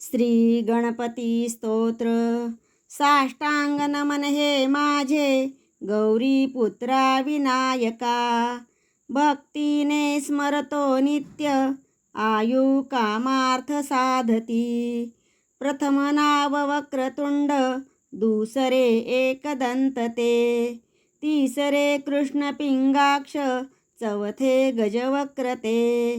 श्री गणपती स्तोत्र. साष्टांग नमन हे माझे गौरी पुत्रा विनायका. भक्तीने स्मरतो नित्य आयु कामार्थ साधती. प्रथम नाव वक्रतुंड दुसरे एकदंत ते तिसरे कृष्ण पिंगाक्ष चौथे गजवक्रते.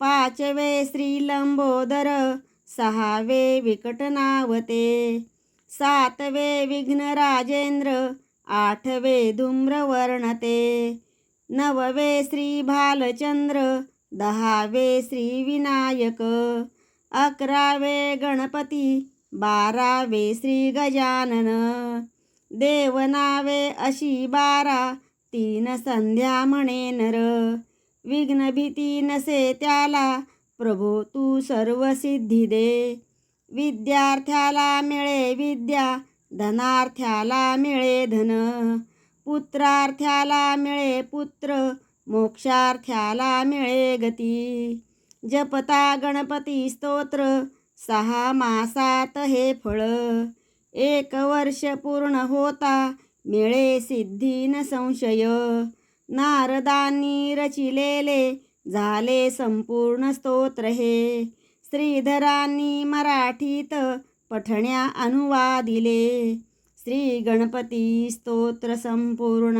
पाचवे श्रीलंबोदर सहावे विकटनावते. सातवे विघ्न राजेंद्र आठवे धूम्रवर्णते. नववे श्री भालचंद्र दहावे श्री विनायक अकरावे गणपती बारावे श्री गजानन. देवनावे अशी बारा तीन संध्या म्हणे नर. विघ्नभीती नसे त्याला प्रभो तू सर्व सिद्धी दे. विद्यार्थ्याला मिळे विद्या धनार्थ्याला मिळे धन. पुत्रार्थ्याला मिळे पुत्र मोक्षार्थ्याला मिळे गती. जपता गणपती स्तोत्र सहा मासात हे फळ. एक वर्ष पूर्ण होता मिळे सिद्धी न संशय. नारदांनी रचिलेले झाले संपूर्ण स्तोत्र हे. श्रीधरांनी मराठीत पठण्या अनुवादिले. श्री गणपती स्तोत्र संपूर्ण.